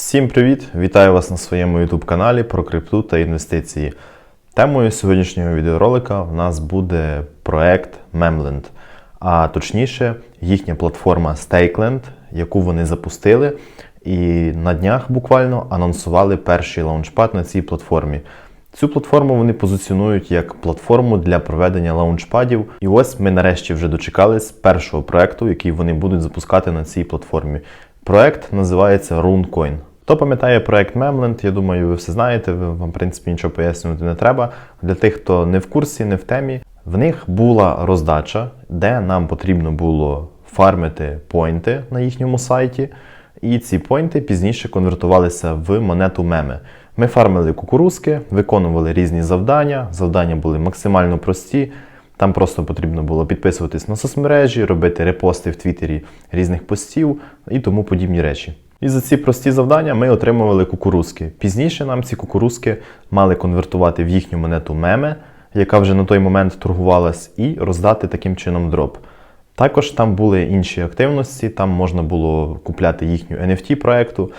Всім привіт! Вітаю вас на своєму YouTube каналі про крипту та інвестиції. Темою сьогоднішнього відеоролика в нас буде проект Memland, а точніше, їхня платформа Stakeland, яку вони запустили, і на днях буквально анонсували перший лаунчпад на цій платформі. Цю платформу вони позиціонують як платформу для проведення лаунчпадів. І ось ми нарешті вже дочекались першого проекту, який вони будуть запускати на цій платформі. Проект називається RuneCoin. Хто пам'ятає проект Memland, я думаю, ви все знаєте, вам, в принципі, нічого пояснювати не треба. Для тих, хто не в курсі, не в темі, в них була роздача, де нам потрібно було фармити поінти на їхньому сайті. І ці поінти пізніше конвертувалися в монету меми. Ми фармили кукурузки, виконували різні завдання. Завдання були максимально прості. Там просто потрібно було підписуватись на соцмережі, робити репости в Твіттері різних постів і тому подібні речі. І за ці прості завдання ми отримували кукурузки. Пізніше нам ці кукурузки мали конвертувати в їхню монету меме, яка вже на той момент торгувалась, і роздати таким чином дроп. Також там були інші активності, там можна було купляти їхню NFT проекту.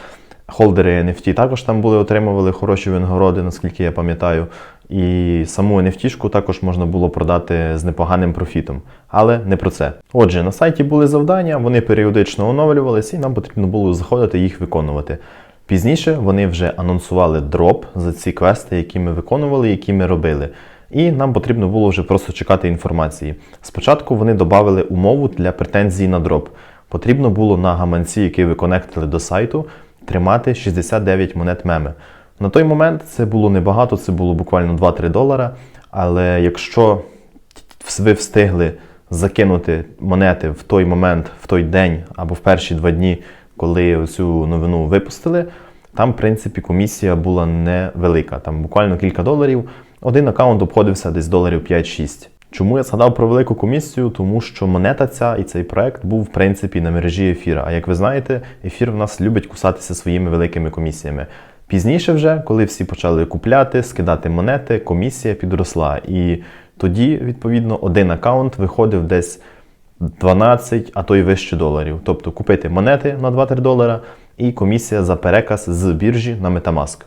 Холдери NFT також там були, отримували хороші винагороди, наскільки я пам'ятаю. І саму NFT-шку також можна було продати з непоганим профітом. Але не про це. Отже, на сайті були завдання, вони періодично оновлювалися, і нам потрібно було заходити їх виконувати. Пізніше вони вже анонсували дроп за ці квести, які ми виконували, які ми робили. І нам потрібно було вже просто чекати інформації. Спочатку вони додали умову для претензій на дроп. Потрібно було на гаманці, який ви конектили до сайту, тримати 69 монет меми. На той момент це було небагато, це було буквально 2-3 долара. Але якщо ви встигли закинути монети в той момент, в той день або в перші два дні, коли цю новину випустили, там, в принципі, комісія була невелика. Там буквально кілька доларів. Один аккаунт обходився десь доларів 5-6. Чому я згадав про велику комісію? Тому що монета ця і цей проект був в принципі на мережі ефіра. А як ви знаєте, ефір в нас любить кусатися своїми великими комісіями. Пізніше, вже, коли всі почали купляти, скидати монети, комісія підросла. І тоді, відповідно, один аккаунт виходив десь 12, а то й вище доларів. Тобто купити монети на 2-3 долара і комісія за переказ з біржі на Metamask.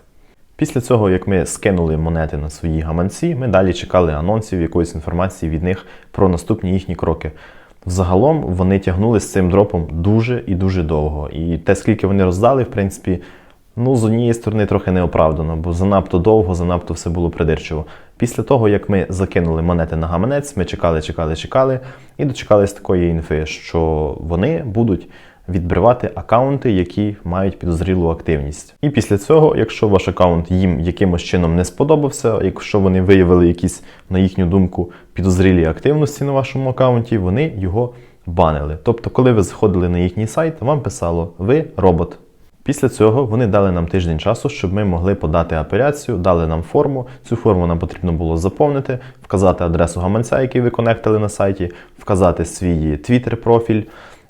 Після цього, як ми скинули монети на свої гаманці, ми далі чекали анонсів, якоїсь інформації від них про наступні їхні кроки. Взагалом вони тягнули з цим дропом дуже і дуже довго. І те, скільки вони роздали, в принципі, ну, з однієї сторони трохи неоправдано, бо занадто довго, занадто все було придирчиво. Після того, як ми закинули монети на гаманець, ми чекали, чекали, чекали і дочекались такої інфи, що вони будуть відбривати аккаунти, які мають підозрілу активність. І після цього, якщо ваш аккаунт їм якимось чином не сподобався, якщо вони виявили якісь, на їхню думку, підозрілі активності на вашому аккаунті, вони його банили. Тобто, коли ви заходили на їхній сайт, вам писало ви робот. Після цього вони дали нам тиждень часу, щоб ми могли подати апеляцію, дали нам форму. Цю форму нам потрібно було заповнити, вказати адресу гаманця, який ви конектили на сайті, вказати свій твіттер профіль.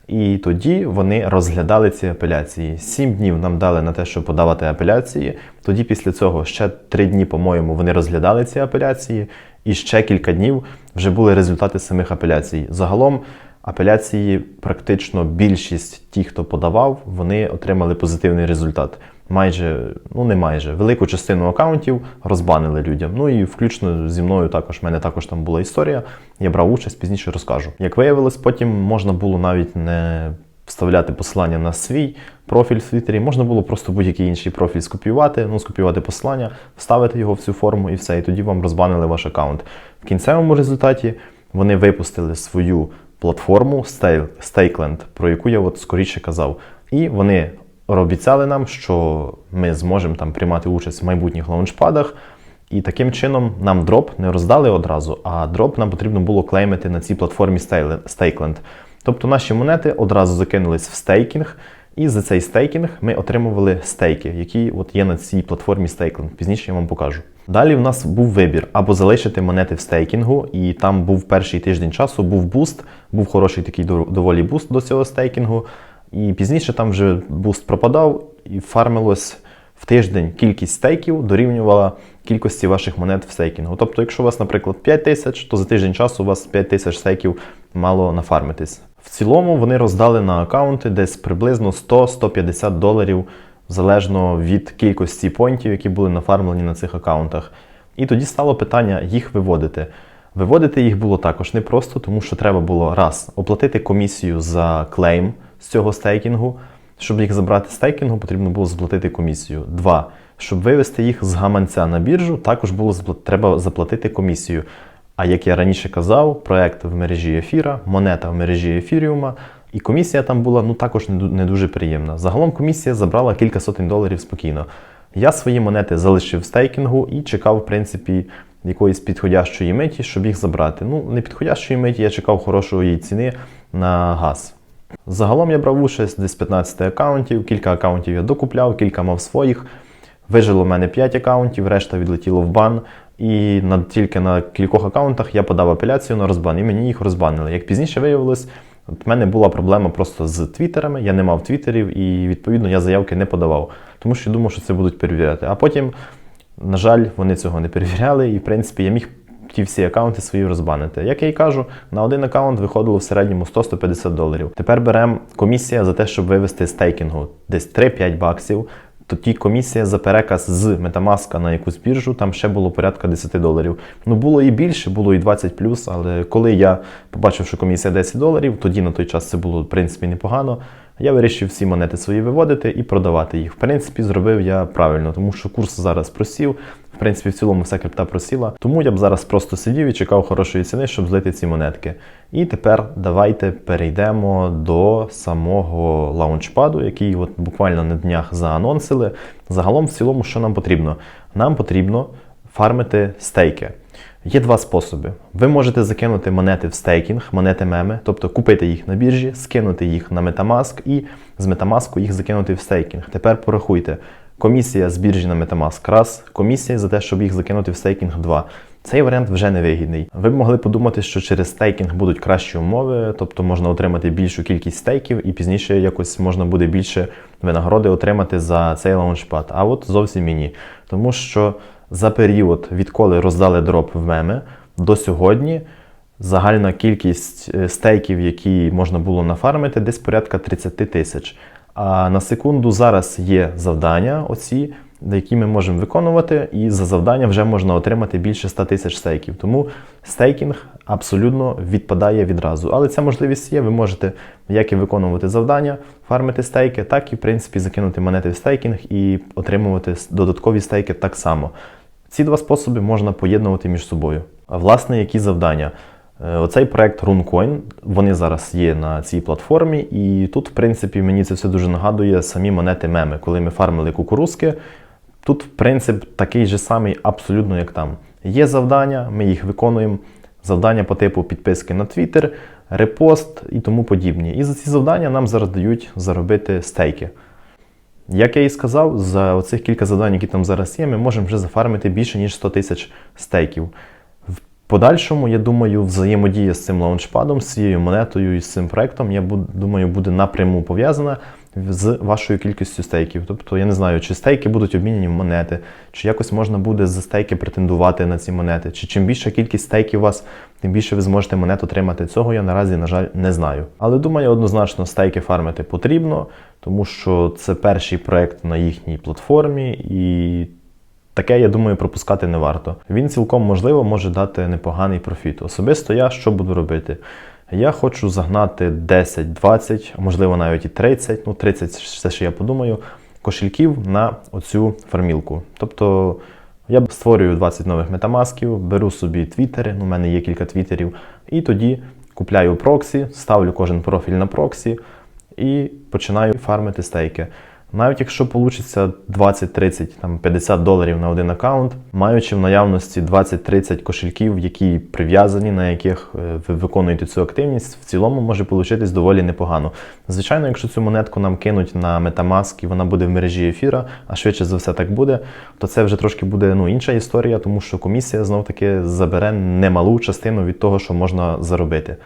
І тоді вони розглядали ці апеляції. Сім днів нам дали на те, щоб подавати апеляції. Тоді, після цього, ще три дні, по-моєму, вони розглядали ці апеляції, і ще кілька днів вже були результати самих апеляцій. Загалом апеляції, практично більшість тих, хто подавав, вони отримали позитивний результат. Майже, ну не майже, велику частину акаунтів розбанили людям. Ну і включно зі мною також. в мене також там була історія. Я брав участь, пізніше розкажу. Як виявилось, потім можна було навіть не вставляти посилання на свій профіль в Твіттері, можна було просто будь-який інший профіль скопіювати, ну скопіювати посилання, вставити його в цю форму і все. І тоді вам розбанили ваш акаунт. В кінцевому результаті вони випустили свою платформу Stake- Stakeland, про яку я от скоріше казав. І вони обіцяли нам, що ми зможемо там приймати участь в майбутніх лаунчпадах. І таким чином нам дроп не роздали одразу, а дроп нам потрібно було клеймити на цій платформі Stakeland. Тобто наші монети одразу закинулись в стейкінг, і за цей стейкінг ми отримували стейки, які от є на цій платформі Stakeland. Пізніше я вам покажу. Далі в нас був вибір або залишити монети в стейкінгу, і там був перший тиждень часу, був буст, був хороший такий доволі буст до цього стейкінгу. І пізніше там вже буст пропадав і фармилось в тиждень кількість стейків дорівнювала кількості ваших монет в стейкінгу. Тобто, якщо у вас, наприклад, 5 тисяч, то за тиждень часу у вас 5 тисяч стейків мало нафармитись. В цілому вони роздали на аккаунти десь приблизно 100-150 доларів залежно від кількості поінтів, які були нафармлені на цих аккаунтах. І тоді стало питання їх виводити. Виводити їх було також непросто, тому що треба було раз оплатити комісію за клейм з цього стейкінгу. Щоб їх забрати з стейкінгу, потрібно було заплатити комісію. Два. Щоб вивести їх з гаманця на біржу, також було треба заплатити комісію. А як я раніше казав, проект в мережі ефіра, монета в мережі ефіріума, і комісія там була ну також не дуже приємна. Загалом комісія забрала кілька сотень доларів спокійно. Я свої монети залишив в стейкінгу і чекав, в принципі, якоїсь підходящої миті, щоб їх забрати. Ну, не підходящої миті, я чекав хорошої ціни на газ. Загалом я брав участь десь 15 аккаунтів, кілька аккаунтів я докупляв, кілька мав своїх. Вижило в мене 5 аккаунтів, решта відлетіло в бан. І на, тільки на кількох аккаунтах я подав апеляцію на розбан, і мені їх розбанили. Як пізніше виявилось, в мене була проблема просто з твіттерами, я не мав твіттерів, і відповідно я заявки не подавав, тому що думав, що це будуть перевіряти. А потім, на жаль, вони цього не перевіряли, і в принципі я міг ті всі аккаунти свої розбанити. Як я і кажу, на один аккаунт виходило в середньому 100-150 доларів. Тепер беремо комісія за те, щоб вивести стейкінгу десь 3-5 баксів. Тоді комісія за переказ з Metamask на якусь біржу, там ще було порядка 10 доларів. Ну було і більше, було і 20 плюс, але коли я побачив, що комісія 10 доларів, тоді на той час це було в принципі непогано. Я вирішив всі монети свої виводити і продавати їх. В принципі, зробив я правильно, тому що курс зараз просів. В принципі, в цілому вся крипта просіла. Тому я б зараз просто сидів і чекав хорошої ціни, щоб злити ці монетки. І тепер давайте перейдемо до самого лаунчпаду, який от буквально на днях заанонсили. Загалом, в цілому, що нам потрібно? Нам потрібно фармити стейки. Є два способи. Ви можете закинути монети в стейкінг, монети меми, тобто купити їх на біржі, скинути їх на Metamask і з Metamask їх закинути в стейкінг. Тепер порахуйте. Комісія з біржі на Metamask раз, комісія за те, щоб їх закинути в стейкінг 2. Цей варіант вже не вигідний. Ви б могли подумати, що через стейкінг будуть кращі умови, тобто можна отримати більшу кількість стейків і пізніше якось можна буде більше винагороди отримати за цей лаунчпад. А от зовсім і ні. Тому що за період, відколи роздали дроп в меми, до сьогодні загальна кількість е, стейків, які можна було нафармити, десь порядка 30 тисяч. А на секунду зараз є завдання, оці, які ми можемо виконувати, і за завдання вже можна отримати більше 100 тисяч стейків. Тому стейкінг абсолютно відпадає відразу. Але ця можливість є. Ви можете як і виконувати завдання, фармити стейки, так і в принципі закинути монети в стейкінг і отримувати додаткові стейки так само. Ці два способи можна поєднувати між собою. А власне, які завдання? Е, Оцей проект RuneCoin, вони зараз є на цій платформі, і тут, в принципі, мені це все дуже нагадує самі монети меми. Коли ми фармили кукурузки, тут принцип такий же самий, абсолютно як там. Є завдання, ми їх виконуємо. Завдання по типу підписки на Twitter, репост і тому подібні. І за ці завдання нам зараз дають заробити стейки. Як я і сказав, за оцих кілька завдань, які там зараз є, ми можемо вже зафармити більше, ніж 100 тисяч стейків. В подальшому, я думаю, взаємодія з цим лаунчпадом, з цією монетою і з цим проектом, я думаю, буде напряму пов'язана з вашою кількістю стейків. Тобто, я не знаю, чи стейки будуть обмінені в монети, чи якось можна буде за стейки претендувати на ці монети, чи чим більша кількість стейків у вас, тим більше ви зможете монет отримати. Цього я наразі, на жаль, не знаю. Але думаю, однозначно стейки фармити потрібно, тому що це перший проект на їхній платформі і. Таке, я думаю, пропускати не варто. Він цілком можливо може дати непоганий профіт. Особисто я що буду робити? Я хочу загнати 10-20, а можливо навіть і 30, ну 30 все ще я подумаю, кошельків на оцю фармілку. Тобто я створюю 20 нових метамасків, беру собі твіттери, ну, у мене є кілька твіттерів, і тоді купляю проксі, ставлю кожен профіль на проксі і починаю фармити стейки. Навіть якщо вийде 20, 30, там 50 доларів на один аккаунт, маючи в наявності 20-30 кошельків, які прив'язані, на яких е, ви виконуєте цю активність, в цілому може получитись доволі непогано. Звичайно, якщо цю монетку нам кинуть на Metamask і вона буде в мережі ефіра, а швидше за все так буде, то це вже трошки буде ну, інша історія, тому що комісія знов таки забере немалу частину від того, що можна заробити.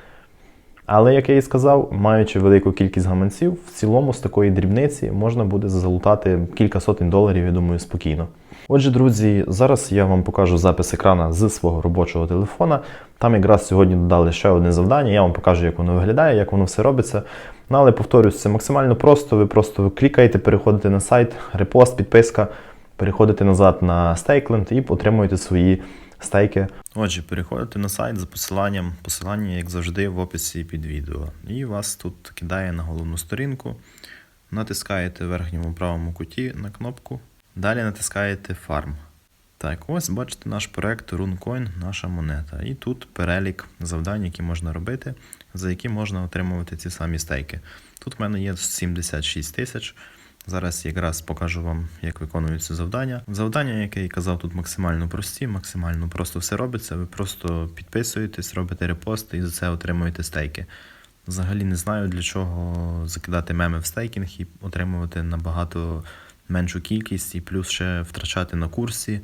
Але, як я і сказав, маючи велику кількість гаманців, в цілому з такої дрібниці можна буде залутати кілька сотень доларів, я думаю, спокійно. Отже, друзі, зараз я вам покажу запис екрана з свого робочого телефона. Там якраз сьогодні додали ще одне завдання. Я вам покажу, як воно виглядає, як воно все робиться. Ну, але повторюсь, це максимально просто. Ви просто клікаєте, переходите на сайт, репост, підписка, переходите назад на стейкленд і отримуєте свої стейки. Отже, переходите на сайт за посиланням. Посилання, як завжди, в описі під відео. І вас тут кидає на головну сторінку. Натискаєте в верхньому правому куті на кнопку. Далі натискаєте Farm. Так, ось бачите наш проект RuneCoin, наша монета. І тут перелік завдань, які можна робити, за які можна отримувати ці самі стейки. Тут в мене є 76 тисяч. Зараз якраз покажу вам, як виконуються завдання. Завдання, яке я казав, тут максимально прості, максимально просто все робиться. Ви просто підписуєтесь, робите репости і за це отримуєте стейки. Взагалі не знаю, для чого закидати меми в стейкінг і отримувати набагато меншу кількість, і плюс ще втрачати на курсі,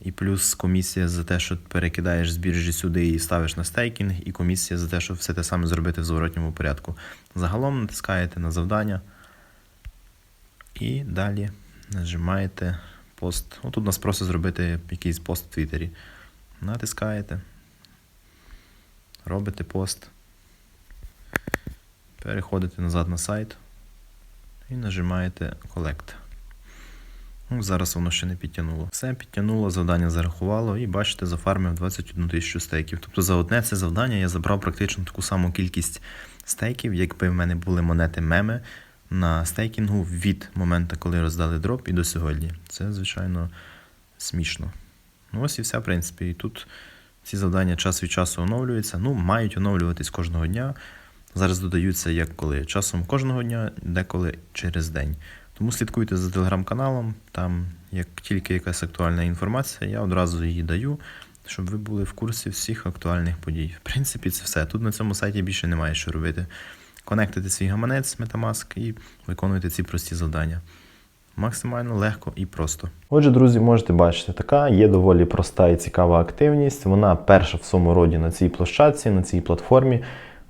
і плюс комісія за те, що перекидаєш з біржі сюди і ставиш на стейкінг, і комісія за те, щоб все те саме зробити в зворотньому порядку. Загалом натискаєте на завдання. І далі нажимаєте пост. Ну, тут нас просить зробити якийсь пост в Твіттері. Натискаєте. Робите пост. Переходите назад на сайт і нажимаєте Collect. Ну, зараз воно ще не підтягнуло. Все підтягнуло, завдання зарахувало і бачите, зафармив 21 тисячу стейків. Тобто за одне це завдання я забрав практично таку саму кількість стейків, якби в мене були монети меми на стейкінгу від моменту, коли роздали дроп і до сьогодні. Це, звичайно, смішно. Ну ось і все, в принципі. І тут ці завдання час від часу оновлюються. Ну, мають оновлюватись кожного дня. Зараз додаються як коли часом кожного дня, деколи через день. Тому слідкуйте за телеграм-каналом. Там, як тільки якась актуальна інформація, я одразу її даю, щоб ви були в курсі всіх актуальних подій. В принципі, це все. Тут на цьому сайті більше немає що робити. Конектите свій гаманець Metamask і виконуйте ці прості завдання. Максимально легко і просто. Отже, друзі, можете бачити, така є доволі проста і цікава активність. Вона перша в своєму роді на цій площадці, на цій платформі.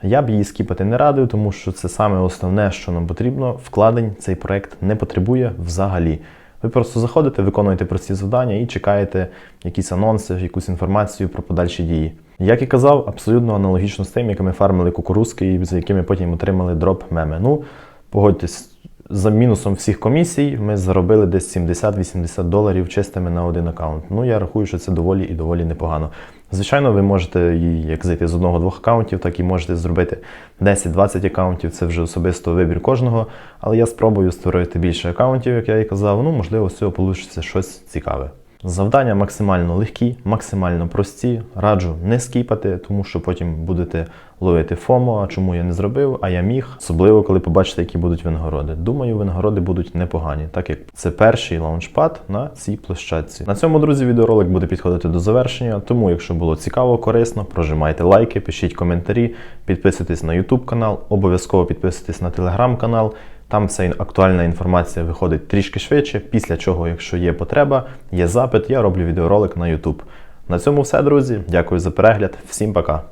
Я б її скіпати не радив, тому що це саме основне, що нам потрібно. Вкладень цей проект не потребує взагалі. Ви просто заходите, виконуєте прості завдання і чекаєте якісь анонси, якусь інформацію про подальші дії. Як і казав, абсолютно аналогічно з тим, як ми фармили кукурузки і за якими потім отримали дроп меми. Ну, погодьтесь, за мінусом всіх комісій ми заробили десь 70-80 доларів чистими на один аккаунт. Ну, я рахую, що це доволі і доволі непогано. Звичайно, ви можете як зайти з одного-двох аккаунтів, так і можете зробити 10-20 аккаунтів. Це вже особисто вибір кожного. Але я спробую створити більше аккаунтів, як я і казав. Ну, можливо, з цього вийде щось цікаве. Завдання максимально легкі, максимально прості. Раджу не скіпати, тому що потім будете ловити ФОМО, а чому я не зробив, а я міг. Особливо, коли побачите, які будуть винагороди. Думаю, винагороди будуть непогані, так як це перший лаунчпад на цій площадці. На цьому, друзі, відеоролик буде підходити до завершення. Тому, якщо було цікаво, корисно, прожимайте лайки, пишіть коментарі, підписуйтесь на YouTube канал, обов'язково підписуйтесь на телеграм канал. Там вся актуальна інформація виходить трішки швидше, після чого, якщо є потреба, є запит, я роблю відеоролик на YouTube. На цьому все, друзі. Дякую за перегляд. Всім пока.